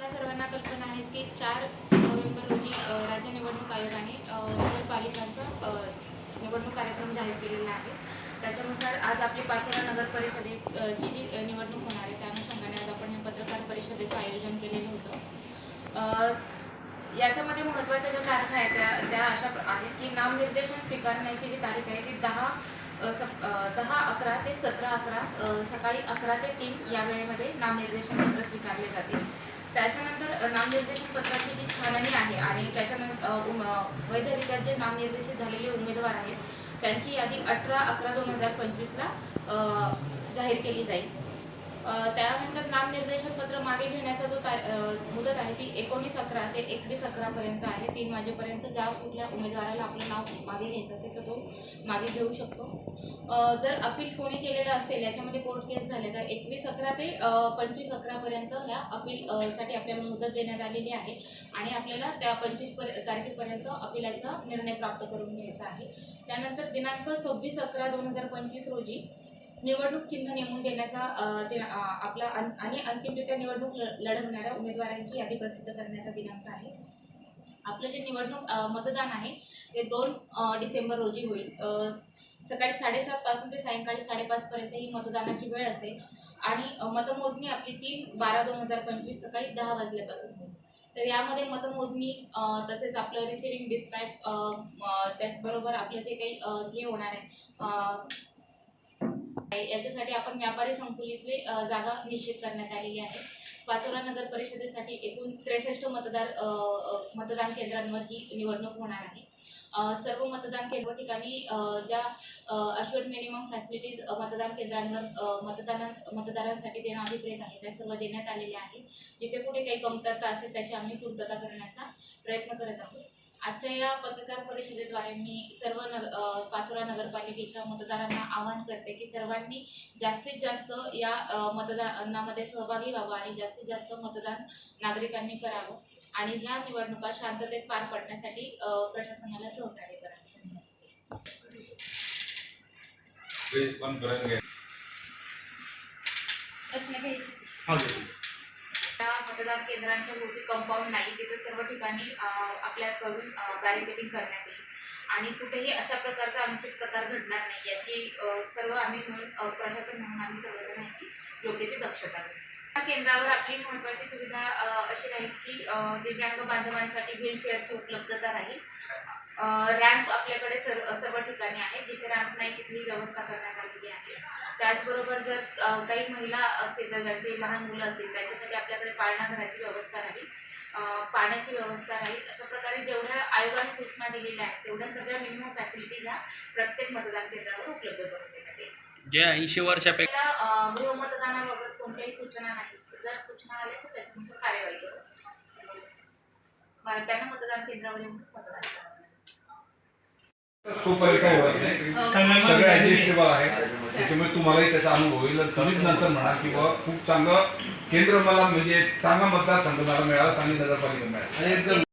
आपल्या सर्वांना कल्पना आहेच की चार नोव्हेंबर रोजी राज्य निवडणूक आयोगाने नगरपालिकांचा निवडणूक कार्यक्रम जाहीर केलेला आहे. त्याच्यानुसार आज आपली पाचोरा नगर परिषदेत जी निवडणूक होणार आहे. त्या अनुषंगाने आज आपण या पत्रकार परिषदेचं आयोजन केलेलं होतं. याच्यामध्ये महत्त्वाच्या ज्या तारखा आहेत त्या त्या अशा आहेत की नामनिर्देशन स्वीकारण्याची जी तारीख आहे ती दहा सप दहा अकरा ते सतरा अकरा सकाळी अकरा ते तीन या वेळेमध्ये नामनिर्देशन पत्र स्वीकारले जातील त्याच्यानंतर नामनिर्देशन पत्राची जी छाननी आहे आणि त्याच्यानंतर उम- वैधरित्या जे नामनिर्देशित झालेले उमेदवार आहेत त्यांची यादी अठरा अकरा दोन हजार पंचवीसला जाहीर केली जाईल. त्यानंतर नामनिर्देशन पत्र मागे घेण्याचा जो मुदत आहे ती एकोणीस अकरा ते एकवीस अकरापर्यंत आहे. तीन वाजेपर्यंत ज्या कुठल्या उमेदवाराला आपलं नाव मागे घ्यायचं असेल तर तो मागे घेऊ शकतो. जर अपील कोणी केलेलं असेल याच्यामध्ये कोर्ट केस झाले तर एकवीस अकरा ते पंचवीस अकरापर्यंत ह्या अपील साठी आपल्याला मुदत देण्यात आलेली आहे. आणि आपल्याला त्या पंचवीस पर तारखेपर्यंत अपिलाचा निर्णय प्राप्त करून घ्यायचा आहे. त्यानंतर दिनांक सव्वीस अकरा दोन हजार पंचवीस रोजी निवडणूक चिन्ह नेमून देण्याचा आपला आणि अंतिमरित्या निवडणूक लढवणाऱ्या उमेदवारांची यादी प्रसिद्ध करण्याचा दिनांक आहे. आपलं जे निवडणूक मतदान आहे ते दोन डिसेंबर रोजी होईल. सकाळी साडेसात पासून ते सायंकाळी साडेपाच पर्यंत ही मतदानाची वेळ असेल आणि मतमोजणी आपली तीन बारा दोन हजार पंचवीस सकाळी दहा वाजल्यापासून होईल. तर यामध्ये मतमोजणी तसेच आपलं रिसिव्हिंग डिस्पॅच त्याचबरोबर आपलं जे काही हे होणार आहे याच्यासाठी आपण व्यापारी संकुलीतले जागा निश्चित करण्यात आलेली आहे. पाचोरा नगर परिषदेसाठी एकूण त्रेसष्ट मतदार मतदान केंद्रांवर ही निवडणूक होणार आहे. सर्व मतदान केंद्र ठिकाणी त्या ज्या अश्युअर्ड मिनिमम फॅसिलिटीज मतदान केंद्रांवर मतदाना मतदानां मतदारांसाठी देणं अभिप्रेत आहे. त्या सर्व देण्यात आलेल्या आहेत. जिथे कुठे काही कमतरता असेल त्याची आम्ही पूर्तता करण्याचा प्रयत्न करत आहोत. आजच्या या पत्रकार परिषदेद्वारे मी सर्व नग पाचोरा नगरपालिकेच्या मतदारांना आवाहन करते की सर्वांनी जास्तीत जास्त या मतदानामध्ये सहभागी व्हावं आणि जास्तीत जास्त मतदान नागरिकांनी करावं. आणि ह्या निवडणुका शांततेत पार पडण्यासाठी प्रशासनाला सहकार्य करावे प्रश्न घ्यायचे त्या मतदान केंद्रांच्या भोवती कंपाऊंड नाही तिथे सर्व ठिकाणी आपल्याकडून बॅरिकेडिंग करण्यात येईल. आणि कुठेही अशा प्रकारचा अनुचित प्रकार घडणार नाही याची सर्व आम्ही म्हणून प्रशासन म्हणून आम्ही सर्वजण याची योग्य ती दक्षता घेऊ. या केंद्रावर आपली महत्त्वाची सुविधा अशी राहील की दिव्यांग बांधवांसाठी व्हीलचेअरची उपलब्धता राहील. रॅम्प आपल्याकडे सर्व सर्व ठिकाणी आहे जिथे रॅम्प नाही तिथेही व्यवस्था करण्यात आलेली आहे. त्याचबरोबर जर काही महिला असतील जर ज्यांचे लहान मुलं असतील त्यांच्यासाठी आपल्याकडे पाळणाघराची व्यवस्था राहील. पाण्याची व्यवस्था राहील. अशा प्रकारे जेवढ्या आयोगाने सूचना दिलेल्या आहेत तेवढ्या सगळ्या मिनिमम फॅसिलिटीज ह्या प्रत्येक मतदान केंद्रावर उपलब्ध करून देण्यात येईल जे ऐंशी वर्षापेक्षा गृहमतदानाबाबत कोणत्याही सूचना नाहीत जर सूचना आल्या तर त्याच्यानुसार कार्यवाही करू. त्यांना मतदान केंद्रावर येऊनच मतदान करावं नाही. ऍडजस्टेबल आहे त्याच्यामुळे तुम्हालाही त्याचा अनुभव येईल आणि तुम्हीच नंतर म्हणा की बाबा खूप चांगलं केंद्र मला म्हणजे चांगला मतदारसंघ मला मिळाला चांगली नगरपालिका मिळाली. आणि